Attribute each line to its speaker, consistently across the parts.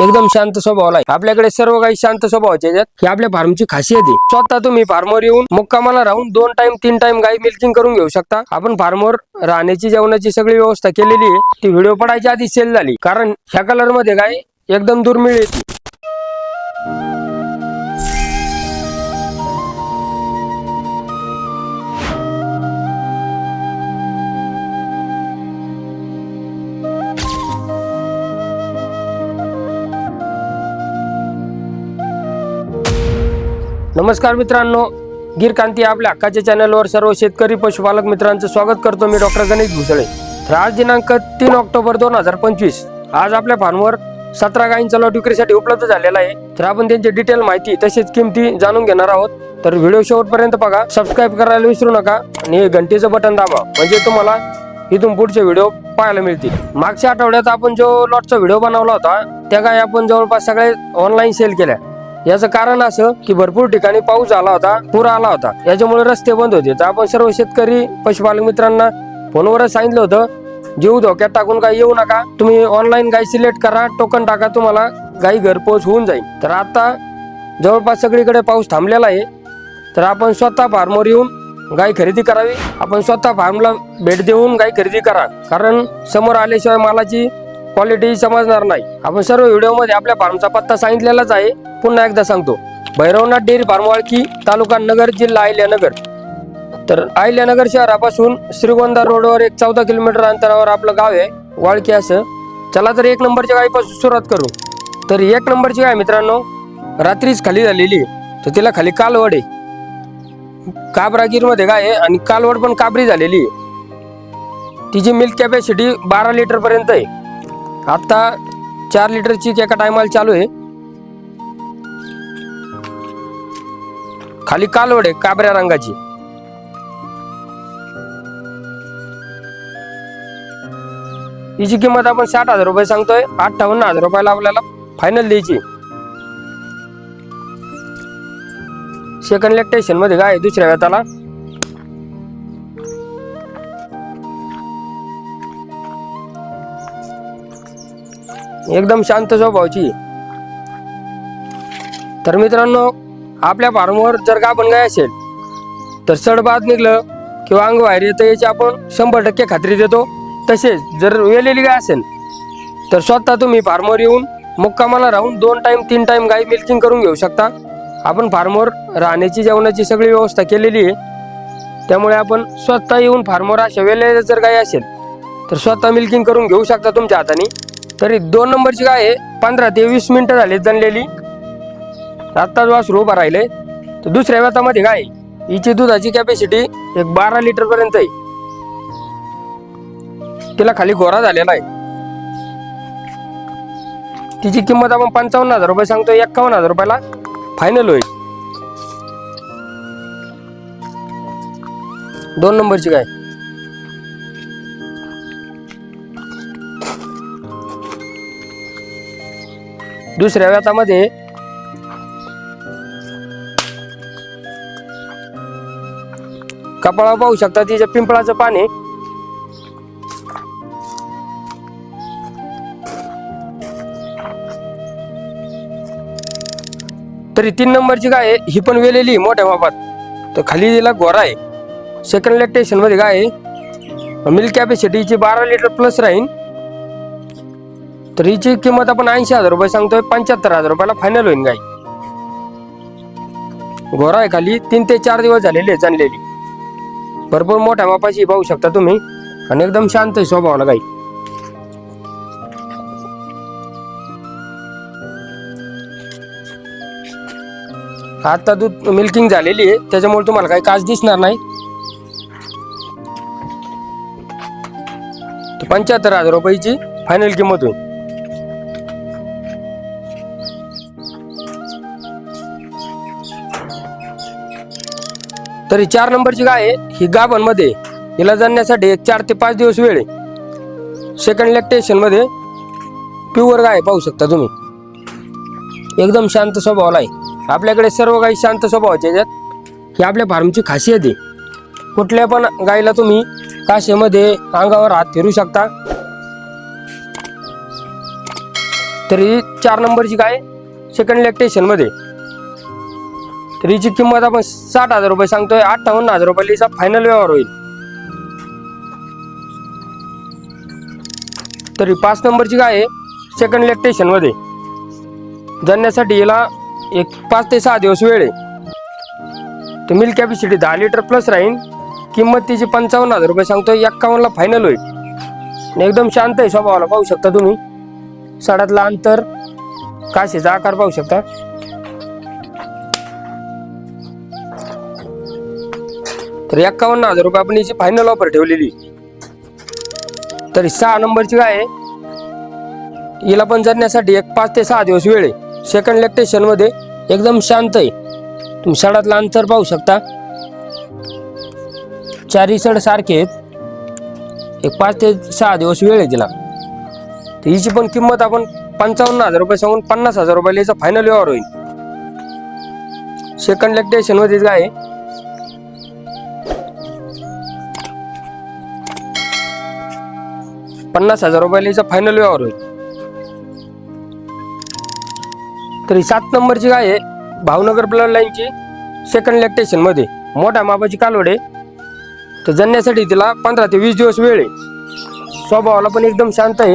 Speaker 1: एकदम शांत स्वभावला आहे. आपल्याकडे सर्व काही शांत स्वभावाचे ही आपल्या फार्मची खासियत आहे. स्वतः तुम्ही फार्मवर येऊन मुक्कामाला राहून दोन टाइम तीन टाइम गाई मिल्किंग करून घेऊ शकता. आपण फार्मवर राहण्याची जेवणाची सगळी व्यवस्था केलेली आहे. ती व्हिडिओ पडायच्या आधी सेल झाली. कारण ह्या कलरमध्ये गाय एकदम दुर्मिळ येते. नमस्कार मित्रांनो गिर क्रांती आपल्या हक्काच्या चॅनलवर सर्व शेतकरी पशुपालक मित्रांचं स्वागत करतो मी डॉक्टर गणेश भुसळे तर आज दिनांक तीन ऑक्टोबर दोन हजार पंचवीस आज आपल्या फार्मवर सतरा गायींचा लॉट विक्रीसाठी उपलब्ध झालेला आहे. तर आपण त्यांची डिटेल माहिती तसेच किमती जाणून घेणार आहोत. तर व्हिडिओ शेवटपर्यंत बघा सबस्क्राईब करायला विसरू नका आणि घंटेचं बटन दाबा म्हणजे तुम्हाला इथून पुढचे व्हिडिओ पाहायला मिळतील. मागच्या आठवड्यात आपण जो लॉटचा व्हिडिओ बनवला होता त्या गाय आपण जवळपास सगळे ऑनलाईन सेल केल्या. याचं कारण असं की भरपूर ठिकाणी पाऊस आला होता पूर आला होता. याच्यामुळे रस्ते बंद होते. तर आपण सर्व शेतकरी पशुपालक मित्रांना फोनवरच सांगितलं होतं जीव धोक्यात टाकून काही येऊ नका. तुम्ही ऑनलाईन गाय सिलेक्ट करा टोकन टाका तुम्हाला गाई घरपोच होऊन जाईल. तर आता जवळपास सगळीकडे पाऊस थांबलेला आहे. तर आपण स्वतः फार्मवर येऊन गाय खरेदी करावी. आपण स्वतः फार्मला भेट देऊन गाय खरेदी करा. कारण समोर आल्याशिवाय मालाची क्वालिटी समजणार नाही. आपण सर्व व्हिडिओमध्ये आपल्या फार्मचा पत्ता सांगितलेलाच आहे. पुन्हा एकदा सांगतो. भैरवनाथ डेअरी फार्म वाळकी तालुका नगर जिल्हा अहिल्यानगर. तर अहिल्यानगर शहरापासून श्रीगोंदा रोडवर एक चौदा किलोमीटर अंतरावर आपलं गाव आहे. वाळकी असं. चला तर एक नंबरच्या गायीपासून सुरुवात करू. तर एक नंबरची गाय मित्रांनो रात्रीच खाली झालेली आहे. तर तिला खाली कालवड आहे. काबरागीरमध्ये गाय आहे आणि कालवड पण काबरी झालेली आहे. तिची मिल्क कॅपॅसिटी बारा लिटरपर्यंत आहे. आता चार लिटरची एका टायमाला चालू आहे. खाली कालवड आहे काबऱ्या रंगाची. हिची किंमत आपण साठ हजार रुपये सांगतोय अठ्ठावन्न हजार रुपयाला आपल्याला फायनल द्यायची. सेकंड लॅक्टेशनमध्ये काय दुसऱ्या वेताला एकदम शांत स्वभावाची. तर मित्रांनो आपल्या फार्मवर जर गाभण गाय असेल तर सडबाद निघलं किंवा अंग बाहेर येतं याची आपण शंभर टक्के खात्री देतो. तसेच जर वेलेली गाय असेल तर स्वतः तुम्ही फार्मवर येऊन मुक्कामाला राहून दोन टाईम तीन टाईम गाई मिल्किंग करून घेऊ शकता. आपण फार्मवर राहण्याची जेवणाची सगळी व्यवस्था केलेली आहे. त्यामुळे आपण स्वतः येऊन फार्मवर अशा वेळेला जर गाय असेल तर स्वतः मिल्किंग करून घेऊ शकता तुमच्या हाताने. तरी दोन नंबरची गाय आहे. पंधरा ते वीस मिनटं झाली जणलेली आत्ताच वासरू उभा राहिले. तर दुसऱ्या व्यतामध्ये गाय हिची दुधाची कॅपॅसिटी एक बारा लिटर पर्यंत आहे. तिला खाली घोरा झालेला आहे. तिची किंमत आपण पंचावन्न हजार रुपये सांगतो. एक्कावन्न हजार रुपयाला फायनल होईल. दोन नंबरची गाय दुसऱ्या व्यातामध्ये कपाळा पाहू शकता तिच्या पिंपळाचं पाणी तरी तीन नंबरची गाय ही पण वेलेली आहे मोठ्या बाबात तर खाली तिला गोरा आहे. सेकंड लॅक्टेशनमध्ये गाय आहे. मिल्क कॅपॅसिटीची बारा लिटर प्लस राहील तर हिची किंमत आपण ऐंशी हजार रुपये सांगतोय पंच्याहत्तर हजार रुपयाला फायनल होईल गाई. गोरा आहे खाली तीन ते चार दिवस झालेले आहे जाणलेली. भरपूर मोठ्या मापाची पाहू शकता तुम्ही. आणि एकदम शांत आहे स्वभावाला गाई. आता दूध मिल्किंग झालेली आहे त्याच्यामुळे तुम्हाला काही काच दिसणार नाही. पंच्याहत्तर हजार रुपयाची फायनल किंमत होईल. तरी चार नंबरची गाय आहे. ही गाभनमध्ये हिला जाण्यासाठी एक चार ते पाच दिवस वेळ आहे. सेकंड लॅक्टेशनमध्ये प्युअर गाय पाहू शकता तुम्ही. एकदम शांत स्वभावाला आहे. आपल्याकडे सर्व गाई शांत स्वभावाचे आहेत. ही आपल्या फार्मची खासियत आहे. कुठल्या पण गायीला तुम्ही काशेमध्ये अंगावर हात फिरू शकता. तरी चार नंबरची गाय सेकंड लॅक्टेशनमध्ये हिची किंमत आपण साठ हजार रुपये सांगतोय अठ्ठावन्न हजार रुपयाला हिचा फायनल व्यवहार होईल. तरी पाच नंबरची गाय आहे सेकंड लॅक्टेशनमध्ये जणण्यासाठी याला एक पाच ते सहा दिवस वेळ आहे. तर मिल्क कॅपॅसिटी दहा लिटर प्लस राहील किंमत तिची पंचावन्न हजार रुपये सांगतोय एक्कावन्नला फायनल होईल. एकदम शांत आहे स्वभावाला पाहू शकता तुम्ही. सडातला अंतर काशीचा आकार पाहू शकता. तर एक्कावन्न हजार रुपये आपण याची फायनल ऑफर ठेवलेली. तर सहा नंबरची काय आहे? हिला पण जरण्यासाठी एक पाच ते सहा दिवस वेळ आहे. सेकंड लॅक्टेशनमध्ये एकदम शांत आहे. तुम्ही सडातलं अंतर पाहू शकता. चारी सड सारखे आहेत. एक पाच ते सहा दिवस वेळ आहे तिला. तर हिची पण किंमत आपण पंचावन्न हजार रुपये सांगून पन्नास हजार रुपयाला याचा फायनल व्यवहार होईल. सेकंड लॅक्टेशनमध्ये काय आहे? पन्नास हजार रुपयाला याचा फायनल व्यवहार होईल. तर ही सात नंबरची गाय आहे भावनगर ब्लड लाईनची सेकंड लॅक्टेशनमध्ये. मोठ्या मापाची कालवडे तर जणण्यासाठी तिला पंधरा ते वीस दिवस वेळ आहे. स्वभावाला पण एकदम शांत आहे.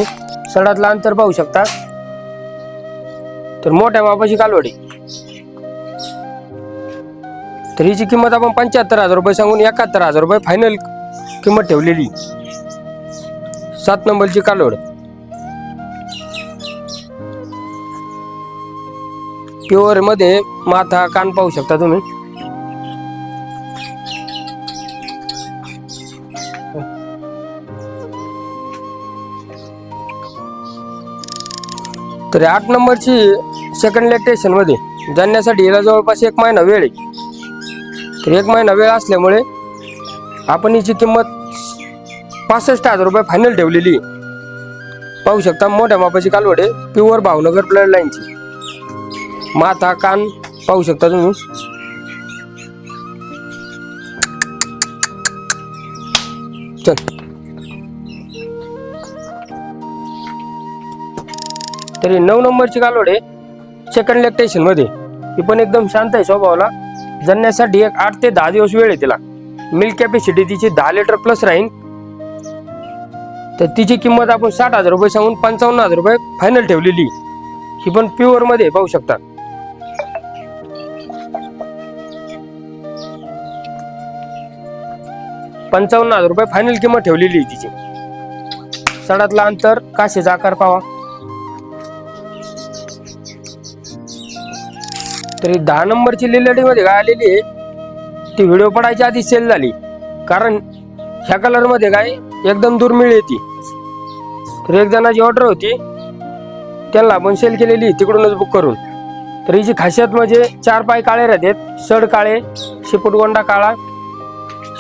Speaker 1: सडातलं अंतर पाहू शकता. तर मोठ्या मापाची कालवड आहे. तर हिची किंमत आपण पंच्याहत्तर हजार रुपये सांगून एकाहत्तर हजार रुपये फायनल किंमत ठेवलेली सात नंबरची कालवड प्युअरमध्ये माथा कान पाहू शकता तुम्ही. तर आठ नंबरची सेकंड लॅक्टेशनमध्ये जाण्यासाठी हिला जवळपास एक महिना वेळ आहे. तर एक महिना वेळ असल्यामुळे आपण हिची किंमत पासष्ट हजार रुपये फायनल ठेवलेली. पाहू शकता मोठ्या मापाची कालवडे प्युअर भावनगर ब्लड लाईनची माथा कान पाहू शकता तुम्ही. चल. तरी नऊ नंबरची कालवड आहे. सेकंड लेक्टेशनमध्ये ती पण एकदम शांत आहे स्वभावाला. जणण्यासाठी एक आठ ते दहा दिवस वेळ आहे तिला. मिल्क कॅपॅसिटी तिची दहा लिटर प्लस राहील तर तिची किंमत आपण साठ हजार रुपये सांगून पंचावन्न हजार रुपये फायनल ठेवलेली. ही पण प्युअरमध्ये पाहू शकता. पंचावन्न हजार रुपये फायनल किंमत ठेवलेली आहे तिची. सडातला अंतर काशीचा आकार पावा. तरी दहा नंबरची लिलडी मध्ये काय आलेली आहे. ती व्हिडिओ पडायच्या आधी सेल झाली. कारण ह्या कलरमध्ये काय? एकदम दुर्मिळ येते. तर एक जणाची ऑर्डर होती. त्यांना आपण सेल केलेली तिकडूनच बुक करून. तर हिची खासियत म्हणजे चार पाय काळे राहतात. सड काळे शिपुटगोंडा काळा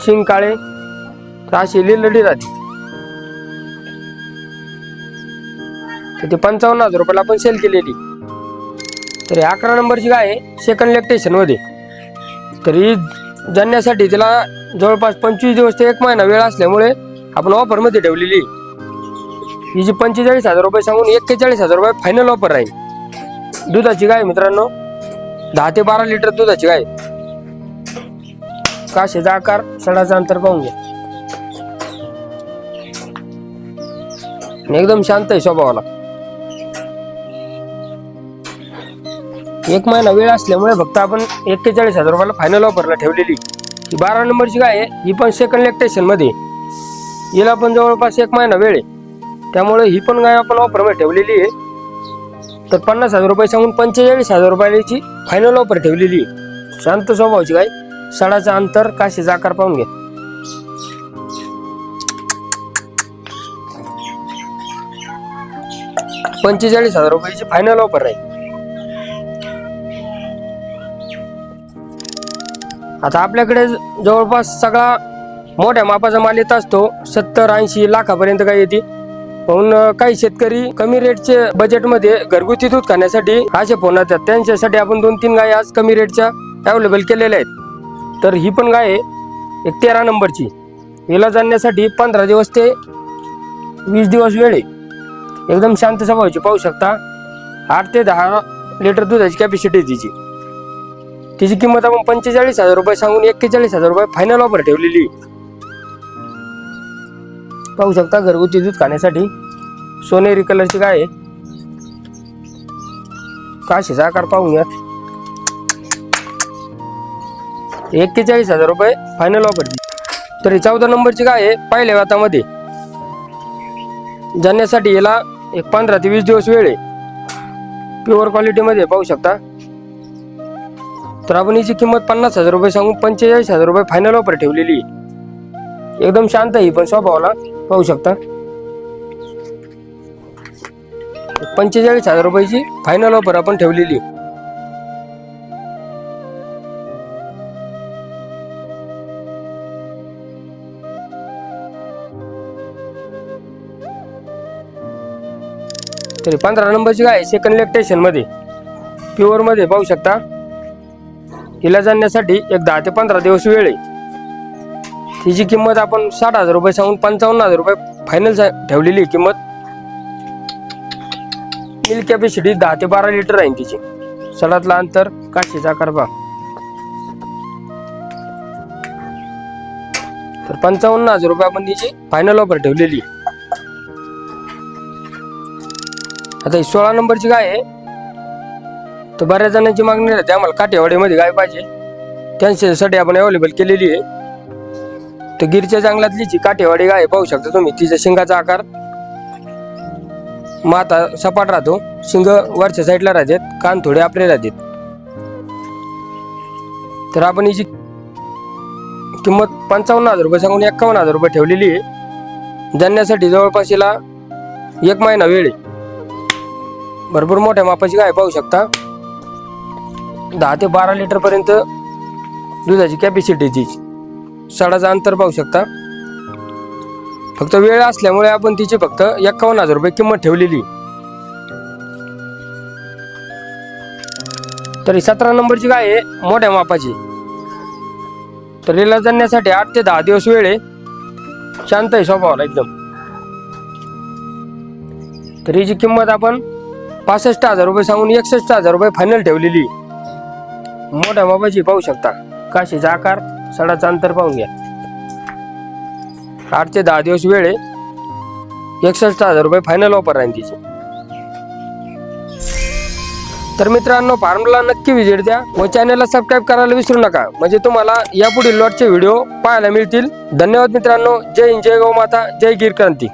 Speaker 1: शिंग काळे तर अशी लिलडी राहते. तर ते पंचावन्न हजार रुपयाला आपण सेल केलेली. तर अकरा नंबरची गाय आहे सेकंड लॅक्टेशनमध्ये. तर ही जणण्यासाठी तिला जवळपास पंचवीस दिवस ते एक महिना वेळ असल्यामुळे आपण ऑफरमध्ये ठेवलेली. ही जी पंचेचाळीस हजार रुपये सांगून एक्केचाळीस हजार रुपये फायनल ऑफर राहील दुधाची गाय मित्रांनो दहा ते बारा लिटर दुधाची गाय. काशेचा आकार सडाचा अंतर पाहून घ्या. एकदम शांत आहे स्वभावाला. एक महिना वेळ असल्यामुळे फक्त आपण एक्केचाळीस हजार रुपयाला फायनल ऑफरला ठेवलेली. ही बारा नंबरची गाय आहे ही पण सेकंड लेक्टेशनमध्ये हिला पण जवळपास एक महिना वेळ आहे. त्यामुळे ही पण गाय आपण ऑफरमध्ये ठेवलेली आहे. तर पन्नास हजार रुपये सांगून पंचेचाळीस हजार रुपयाची फायनल ऑफर ठेवलेली आहे. शांत स्वभावाची गाय. सडाचं अंतर काशीचा आकार पाहून घ्या. पंचेचाळीस हजार रुपयाची फायनल ऑफर आहे. आता आपल्याकडे जवळपास सगळा मोठ्या मापाचा माल येत असतो. सत्तर ऐंशी लाखापर्यंत काही येते. म्हणून काही शेतकरी कमी रेटचे बजेटमध्ये घरगुती दूध खाण्यासाठी असे फोन येतात त्यांच्यासाठी आपण दोन तीन गाय आज कमी रेटच्या अवेलेबल केलेल्या आहेत. तर ही पण गाय आहे एक तेरा नंबरची. हिला जाणण्यासाठी पंधरा दिवस ते वीस दिवस वेळ आहे. एकदम शांत स्वभावाची पाहू शकता. आठ ते दहा लिटर दुधाची कॅपॅसिटी तिची. तिची किंमत आपण पंचेचाळीस हजार रुपये सांगून एक्केचाळीस हजार रुपये फायनल ऑफर ठेवलेली. पाहू शकता घरगुती दूध खाण्यासाठी सोनेरी कलरची गाय आहे. काशीचा आकार पाहून घ्या. एक्केचाळीस हजार रुपये फायनल ऑफर तरी चौदा नंबरची गाय आहे पहिल्या व्यातामध्ये जाण्यासाठी याला एक पंधरा ते वीस दिवस वेळ आहे. प्युअर क्वालिटीमध्ये पाहू शकता. तर आपण हिची किंमत पन्नास हजार रुपये सांगून पंचेचाळीस हजार रुपये फायनल ऑफर ठेवलेली. आहे एकदम शांत आहे ही पण स्वभावाला. पाहू शकता. पंचेचाळीस हजार रुपयाची फायनल ऑफर आपण ठेवलेली. आहे. तरी पंधरा नंबरची गाय सेकंड इलेक्ट्रेशनमध्ये. प्युअरमध्ये पाहू शकता. तिला जाण्यासाठी एक दहा ते पंधरा दिवस वेळ आहे. तिची किंमत आपण साठ हजार रुपये सांगून पंचावन्न हजार रुपये फायनल ठेवलेली आहे किंमत. मिल्क कॅपॅसिटी दहा ते बारा लिटर राहील तिची. सडातला अंतर काशीचा करबा तर पंचावन्न हजार रुपये आपण तिची फायनल ऑफर ठेवलेली आहे. आता ही सोळा नंबरची गाय आहे. तर बऱ्याच जणांची मागणी राहते आम्हाला काठेवाडीमध्ये गाय पाहिजे. त्यांच्यासाठी आपण अवेलेबल केलेली आहे. तर गिरच्या जंगलातली जी काठेवाडी गाय पाहू शकता तुम्ही तिच्या शिंगाचा आकार. माता सपाट राहतो शिंग वरच्या साईडला राहतात कान थोडे आपले राहतात. तर आपण हिची किंमत पंचावन्न हजार रुपये सांगून एक्कावन्न हजार रुपये ठेवलेली आहे. जाण्यासाठी जवळपास हिला एक महिना वेळ आहे. भरपूर मोठ्या मापाची गाय पाहू शकता. दहा ते बारा लिटरपर्यंत दुधाची कॅपॅसिटी तिची. सडाचं अंतर पाहू शकता. फक्त वेळ असल्यामुळे आपण तिची फक्त एक्कावन्न हजार रुपये किंमत ठेवलेली. तरी सतरा नंबरची गाय आहे मोठ्या मापाची. तर हिला जाण्यासाठी आठ ते दहा दिवस वेळ आहे. शांत आहे स्वभावाला एकदम. तर हिची किंमत आपण पासष्ट हजार रुपये सांगून एकसष्ट हजार रुपये फायनल ठेवलेली. मोठ्या मापाची पाहू शकता. काशीचा आकार सडाचं अंतर पाहून घ्या. आठ ते दहा दिवस वेळ आहे. एकसष्ट हजार रुपये फायनल ऑफर राहील तिची. तर मित्रांनो फार्मला नक्की व्हिजिट द्या व चॅनलला सबस्क्राईब करायला विसरू नका. म्हणजे तुम्हाला यापुढील लॉटचे व्हिडिओ पाहायला मिळतील. धन्यवाद मित्रांनो. जय हिंद जय गौ माता जय गिर क्रांती.